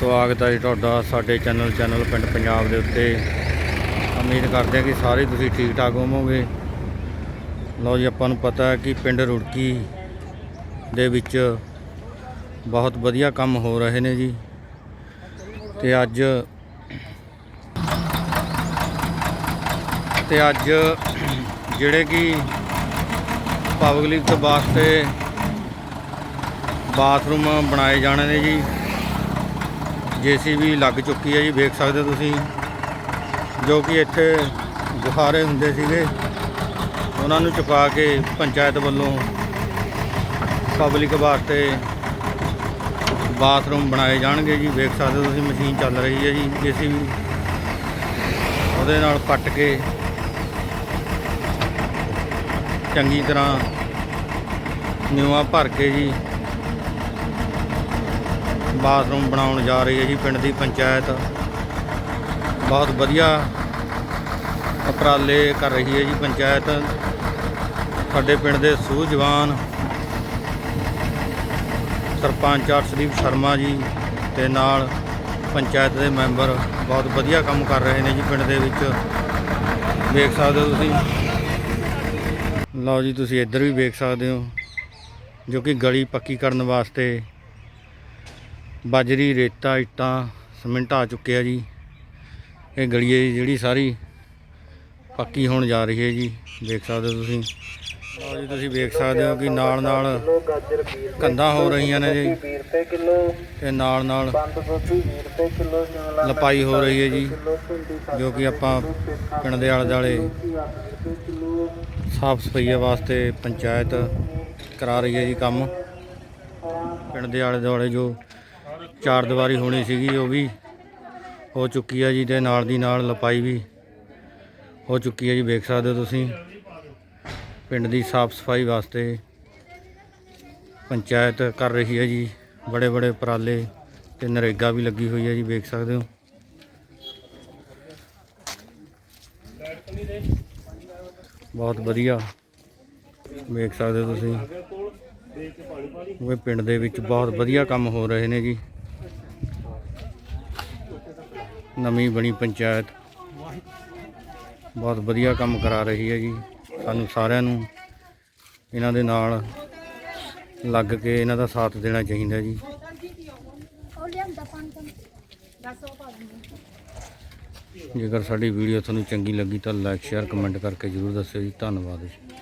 ਸਵਾਗਤ ਹੈ ਜੀ ਤੁਹਾਡਾ ਸਾਡੇ ਚੈਨਲ ਚੈਨਲ ਪਿੰਡ ਪੰਜਾਬ ਦੇ ਉੱਤੇ। ਉਮੀਦ ਕਰਦੇ ਹਾਂ ਕਿ ਸਾਰੇ ਤੁਸੀਂ ਠੀਕ ਠਾਕ ਹੋਵੋਗੇ। ਲਓ ਜੀ, ਆਪਾਂ ਨੂੰ ਪਤਾ ਹੈ ਕਿ ਪਿੰਡ ਰੁੜਕੀ ਦੇ ਵਿੱਚ ਬਹੁਤ ਵਧੀਆ ਕੰਮ ਹੋ ਰਹੇ ਨੇ ਜੀ। ਤੇ ਅੱਜ ਤੇ ਅੱਜ ਜਿਹੜੇ ਕਿ ਪਬਲਿਕ ਵਾਸਤੇ ਬਾਥਰੂਮ ਬਣਾਏ ਜਾਣੇ ਨੇ ਜੀ। ਜੀਸੀਬੀ ਲੱਗ ਚੁੱਕੀ ਹੈ ਜੀ, ਵੇਖ ਸਕਦੇ ਹੋ ਤੁਸੀਂ। ਜੋ ਕਿ ਇੱਥੇ ਬੁਖਾਰੇ ਹੁੰਦੇ ਸੀਗੇ, ਉਹਨਾਂ ਨੂੰ ਚੁਕਾ ਕੇ ਪੰਚਾਇਤ ਵੱਲੋਂ ਪਬਲਿਕ ਵਾਸਤੇ ਬਾਥਰੂਮ ਬਣਾਏ ਜਾਣਗੇ ਜੀ। ਵੇਖ ਸਕਦੇ ਹੋ ਤੁਸੀਂ, ਮਸ਼ੀਨ ਚੱਲ ਰਹੀ ਹੈ ਜੀ, ਜੀਸੀਬੀ। ਉਹਦੇ ਨਾਲ ਪੱਟ ਕੇ ਚੰਗੀ ਤਰ੍ਹਾਂ ਨਿਊਆਂ ਭਰ ਕੇ ਜੀ ਬਾਥਰੂਮ ਬਣਾਉਣ ਜਾ ਰਹੀ ਹੈ ਜੀ, ਪਿੰਡ ਦੀ ਪੰਚਾਇਤ। ਬਹੁਤ ਵਧੀਆ ਉਪਰਾਲੇ ਕਰ ਰਹੀ ਹੈ ਜੀ ਪੰਚਾਇਤ। ਸਾਡੇ ਪਿੰਡ ਦੇ ਸੂਝਵਾਨ ਸਰਪੰਚ ਅਰਸ਼ਦੀਪ ਸ਼ਰਮਾ ਜੀ ਤੇ ਨਾਲ ਪੰਚਾਇਤ ਦੇ ਮੈਂਬਰ ਬਹੁਤ ਵਧੀਆ ਕੰਮ ਕਰ ਰਹੇ ਨੇ ਜੀ ਪਿੰਡ ਦੇ ਵਿੱਚ। ਵੇਖ ਸਕਦੇ ਹੋ ਤੁਸੀਂ। ਲਓ ਜੀ, ਤੁਸੀਂ ਇੱਧਰ ਵੀ ਵੇਖ ਸਕਦੇ ਹੋ, ਜੋ ਕਿ ਗਲੀ ਪੱਕੀ ਕਰਨ ਵਾਸਤੇ ਬਾਜਰੀ, ਰੇਤਾ, ਇੱਟਾਂ, ਸੀਮਿੰਟ ਆ ਚੁੱਕਿਆ ਜੀ। ਇਹ ਗਲੀਏ ਦੀ ਜਿਹੜੀ ਸਾਰੀ ਪੱਕੀ ਹੋਣ ਜਾ ਰਹੀ ਹੈ ਜੀ। ਦੇਖ ਸਕਦੇ ਹੋ ਤੁਸੀਂ। ਲਓ ਜੀ, ਤੁਸੀਂ ਵੇਖ ਸਕਦੇ ਹੋ ਕਿ ਨਾਲ ਨਾਲ ਕੰਧਾਂ ਹੋ ਰਹੀਆਂ ਨੇ ਜੀ। 20 ਤੇ ਨਾਲ ਨਾਲ ਲਪਾਈ ਹੋ ਰਹੀ ਹੈ ਜੀ, ਜੋ ਕਿ ਆਪਾਂ ਪਿੰਡ ਦੇ ਆਲੇ ਦੁਆਲੇ ਸਾਫ਼ ਸਫ਼ਾਈ ਵਾਸਤੇ ਪੰਚਾਇਤ ਕਰਾ ਰਹੀ ਹੈ ਜੀ ਕੰਮ। ਪਿੰਡ ਦੇ ਆਲੇ ਦੁਆਲੇ ਜੋ ਚਾਰ ਦੀਵਾਰੀ ਹੋਣੀ ਸੀਗੀ, ਉਹ ਵੀ ਹੋ ਚੁੱਕੀ ਹੈ ਜੀ ਤੇ ਨਾਲ ਦੀ ਨਾਲ ਲਪਾਈ ਵੀ ਹੋ ਚੁੱਕੀ ਹੈ ਜੀ, ਵੇਖ ਸਕਦੇ ਹੋ ਤੁਸੀਂ। ਪਿੰਡ ਦੀ ਸਾਫ਼ ਸਫ਼ਾਈ ਵਾਸਤੇ ਪੰਚਾਇਤ ਕਰ ਰਹੀ ਹੈ ਜੀ, ਬੜੇ ਬੜੇ ਉਪਰਾਲੇ ਤੇ ਨਰੇਗਾ ਵੀ ਲੱਗੀ ਹੋਈ ਹੈ ਜੀ, ਵੇਖ ਸਕਦੇ ਹੋ। ਬਹੁਤ ਵਧੀਆ, ਵੇਖ ਸਕਦੇ ਹੋ ਤੁਸੀਂ। ਉਹ ਪਿੰਡ ਦੇ ਵਿੱਚ ਬਹੁਤ ਵਧੀਆ ਕੰਮ ਹੋ ਰਹੇ ਨੇ ਜੀ। ਨਵੀਂ ਬਣੀ ਪੰਚਾਇਤ। ਬਹੁਤ ਵਧੀਆ ਕੰਮ ਕਰਾ ਰਹੀ ਹੈ ਜੀ ਸਾਨੂੰ ਸਾਰਿਆਂ ਨੂੰ। ਇਹਨਾਂ ਦੇ ਨਾਲ ਲੱਗ ਕੇ ਇਹਨਾਂ ਦਾ ਸਾਥ ਦੇਣਾ ਚਾਹੀਦਾ ਜੀ। ਜੇਕਰ ਸਾਡੀ ਵੀਡੀਓ ਤੁਹਾਨੂੰ ਚੰਗੀ ਲੱਗੀ ਤਾਂ ਲਾਈਕ ਸ਼ੇਅਰ ਕਮੈਂਟ ਕਰਕੇ ਜਰੂਰ ਦੱਸਿਓ ਜੀ। ਧੰਨਵਾਦ ਜੀ।